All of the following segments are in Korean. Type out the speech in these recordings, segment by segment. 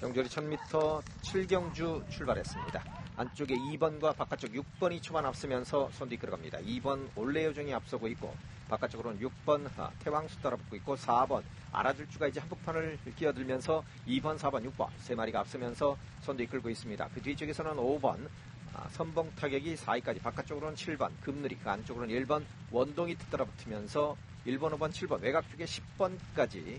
경주리 1000m 7경주 출발했습니다. 안쪽에 2번과 바깥쪽 6번이 초반 앞서면서 손 뒤끌어 갑니다. 2번 올레요정이 앞서고 있고 바깥쪽으로는 6번 아, 태왕수 따라붙고 있고 4번 아라들주가 이제 한복판을 끼어들면서 2번, 4번, 6번 세 마리가 앞서면서 손도 이끌고 있습니다. 그 뒤쪽에서는 5번 아, 선봉 타격이 4위까지 바깥쪽으로는 7번 금느리 그 안쪽으로는 1번 원동이 따라붙으면서 1번, 5번, 7번 외곽 쪽에 10번까지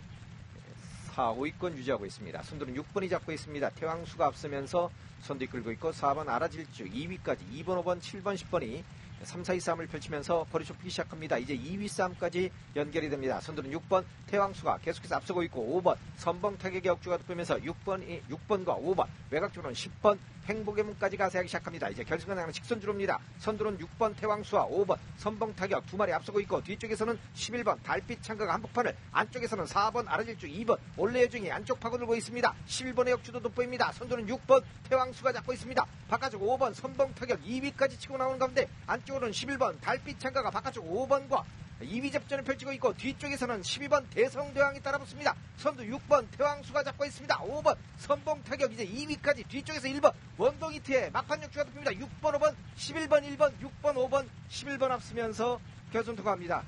4, 5위권 유지하고 있습니다. 선두는 6번이 잡고 있습니다. 태왕수가 앞서면서 선두 이끌고 있고 4번 아라질주 2위까지 2번, 5번, 7번, 10번이 3, 4, 2 싸움을 펼치면서 거리 좁히기 시작합니다. 이제 2위 싸움까지 연결이 됩니다. 선두는 6번 태왕수가 계속해서 앞서고 있고 5번 선봉 타격의 역주가 돋보면서 6번, 6번과 5번 외곽 쪽으로는 10번 행복의 문까지 가세하기 시작합니다. 이제 결승을 향하는 직선주로입니다. 선두는 6번 태왕수와 5번 선봉 타격 두 마리 앞서고 있고 뒤쪽에서는 11번 달빛 창가가 한복판을 안쪽에서는 4번 아라질주 2번 올레여중이 안쪽 파고들고 있습니다. 11번의 역주도 돋보입니다. 선두는 6번 태왕수가 잡고 있습니다. 바깥쪽 5번 선봉 타격 2위까지 치고 나오는 가운데 안쪽 으로는 11번 달빛 창가가 바깥쪽 5번과 2위 접전을 펼치고 있고 뒤쪽에서는 12번 대성대왕이 따라붙습니다. 선두 6번 태왕수가 잡고 있습니다. 5번 선봉 타격 이제 2위까지 뒤쪽에서 1번 원동이트의 막판 역주가 듭니다. 6번 5번 11번 1번 6번 5번 11번 앞서면서 결선 통과합니다.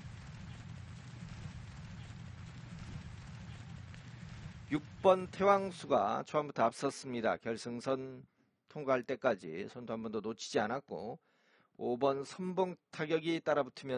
6번 태왕수가 초반부터 앞섰습니다. 결승선 통과할 때까지 선두 한 번도 놓치지 않았고 5번 선봉 타격이 따라붙으면